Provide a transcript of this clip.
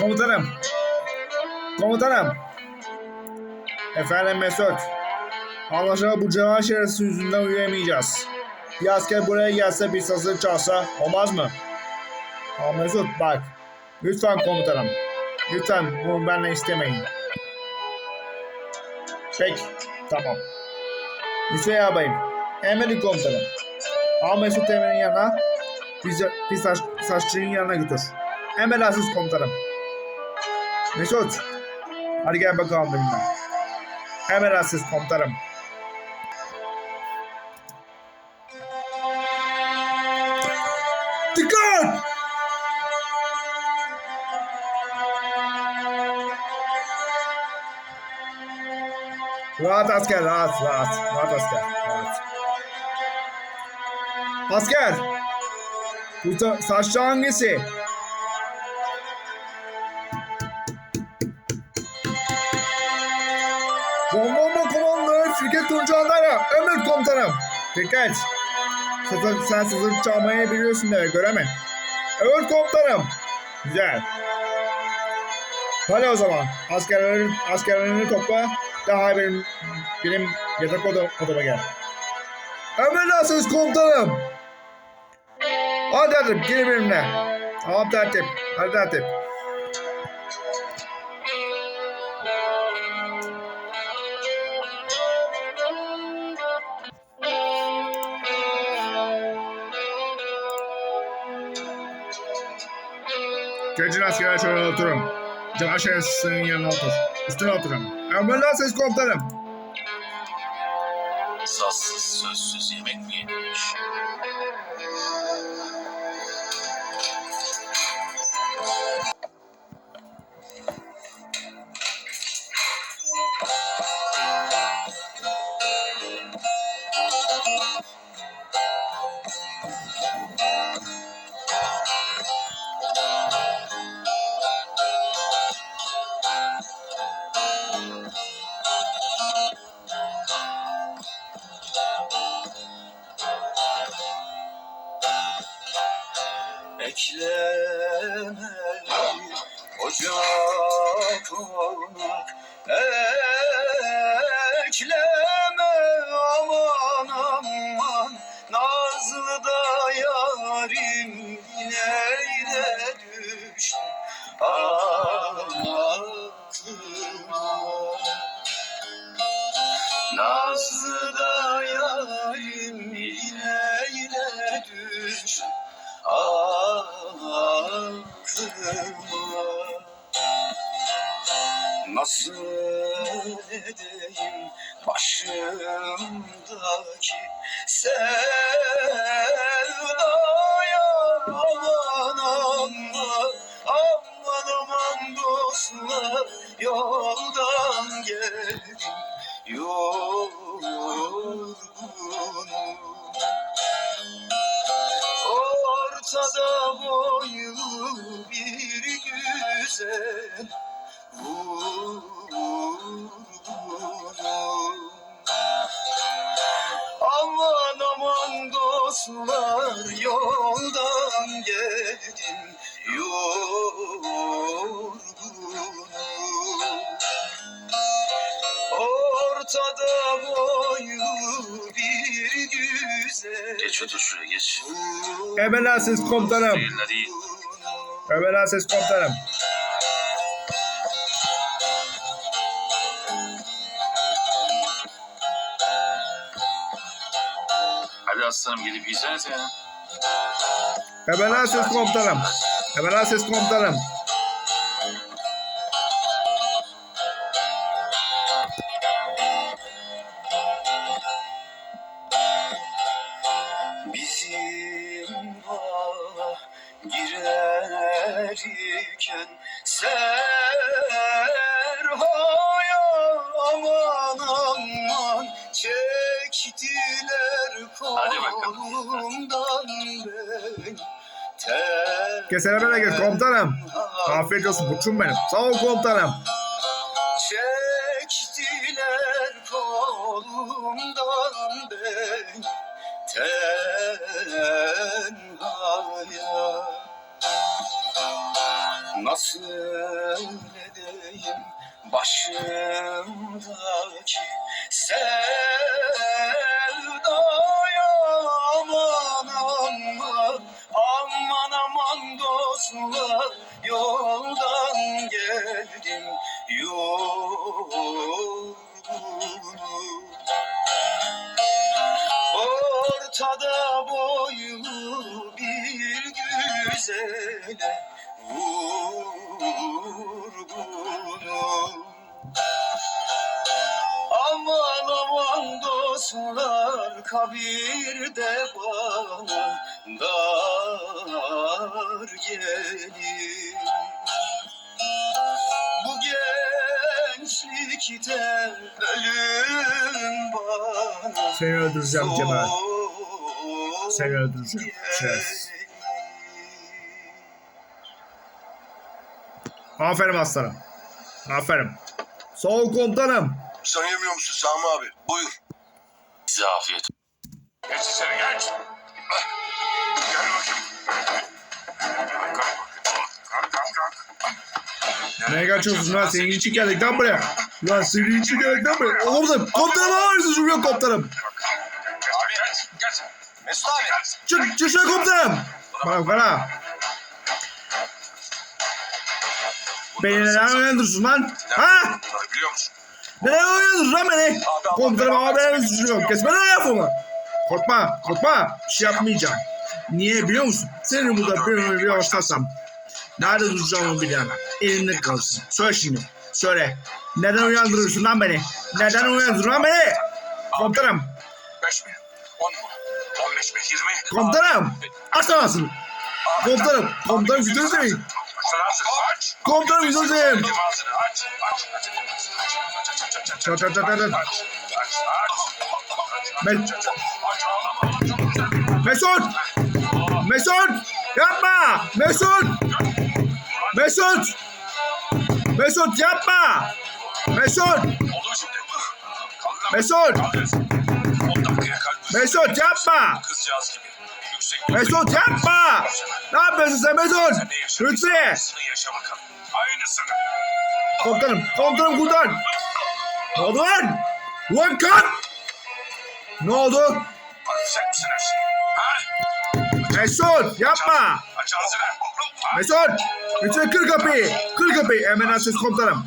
Komutanım. Komutanım. Efendim Mesut. Anlaşılan bu cevap şerefsiz yüzünden uyuyamayacağız. Bir asker buraya gelse bir sazı çalsa olmaz mı? Aa Mesut bak. Lütfen komutanım. Lütfen bunu benimle istemeyin. Peki. Tamam. Hüseyin ağabeyim. Emredin komutanım. Al Mesut Emir'in yanına. Saç, saççının yanına götür. Emredersiniz komutanım. Mesut. Hadi gel bakalım benimle. Emredersiniz komutanım. Rahat asker, rahat, rahat. Rahat asker, rahat. Asker! Bu sa- saçlı hangisi? Jandarma komandanı Fikret Tuncanlar'a emret komutanım. Dikkat! Sızır, sen sızır çalmayı biliyorsun demek öyle mi? Evet komutanım. Güzel. Hadi o zaman askerlerin, askerlerini topla. Daha benim, benim yatak oda, odama gel. Emredersiniz komutanım. Hadi hadi gelin benimle. Tamam tertip. Hadi tertip. Geçin askerler şöyle oturun. Canavar şerefsizinin yanına otur. Üstüne oturun. Emredersiniz komutanım. Sassız sözsüz yemek mi yenilmiş? Beklemeli ocak olmak Ekleme aman aman Nazlı da yarim neyle düştü Aklıma Nazlı da yarim neyle düştü aklıma Nasıl edeyim başımdaki sevdaya? Aman aman aman aman dostlar yoldan geldim yorgunum Ortada boylu bir güzel vurgunum Aman aman dostlar yoldan Geç otur şuraya geç. Emredersiniz komutanım. Seyirler iyi. Emredersiniz komutanım. Hadi aslanım gelip yiyeceğiz ya. Emredersiniz komutanım. Emredersiniz komutanım. Girerken Serhaya aman aman Çektiler kolumdan beni Kesene bereket komutanım. Afiyet olsun buçum benim. Sağ ol komutanım. Nasıl başımdaki sevdaya aman aman Aman aman dostlar yoldan geldim yorgunum. Ortada boylu dostlar kabirde bana dar gelir Bu gençlikte ölüm bana Seni öldüreceğim Cemal. Seni öldüreceğim. Şerefsiz. Aferin aslanım. Aferin. Sağ ol komutanım. Sen yemiyor musun Sami abi? Buyur. Size afiyet. Geç içeri geç. Gel bakayım. Kalk kalk. Kalk kalk kalk. Neye kaçıyorsun lan? Senin için geldik lan buraya. Lan senin için geldik lan buraya. Komutanım. Komutanım suçum yok komutanım. Abi geç. Geç. Mesut abi. Çık çık şöyle komutanım. Bana bana. Beni neden uyandırıyorsun lan? Ha? Neden uyandırıyorsun lan beni? Komutanım ama suçum yok. Kesme lan lafımı. Korkma, korkma. Bir şey yapmayacağım. Niye biliyor musun? Seni burada bir ömür bir hoşlarsam. Nerede duracağımı bilemem. Elimde kalsın. Söyle şimdi. Söyle. Neden uyandırıyorsun lan beni? Neden uyandırıyorsun lan beni? Komutanım. 5 mi? 10 mu? 15 mi? 20? Komutanım. Aç lan. Komutanım. Komutanım güzel seveyim. Komutanım. Aç. Çat çat çat çat. Mesut. Mesut. Yapma. Mesut. Mesut. Mesut yapma. Mesut. Mesut. Kaldır. 10 dakikaya kalp. Mesut yapma. Kızcağız gibi. Mesut yapma. Ne yapıyorsun sen Mesut? Lütfi. Aynısını. Komutanım. Komutanım kurtar. Ne oldu lan? Lan kan. Ne oldu? Mesut yapma. Mesut. Lütfen kır kapıyı. Kır kapıyı. Emredersiniz komutanım.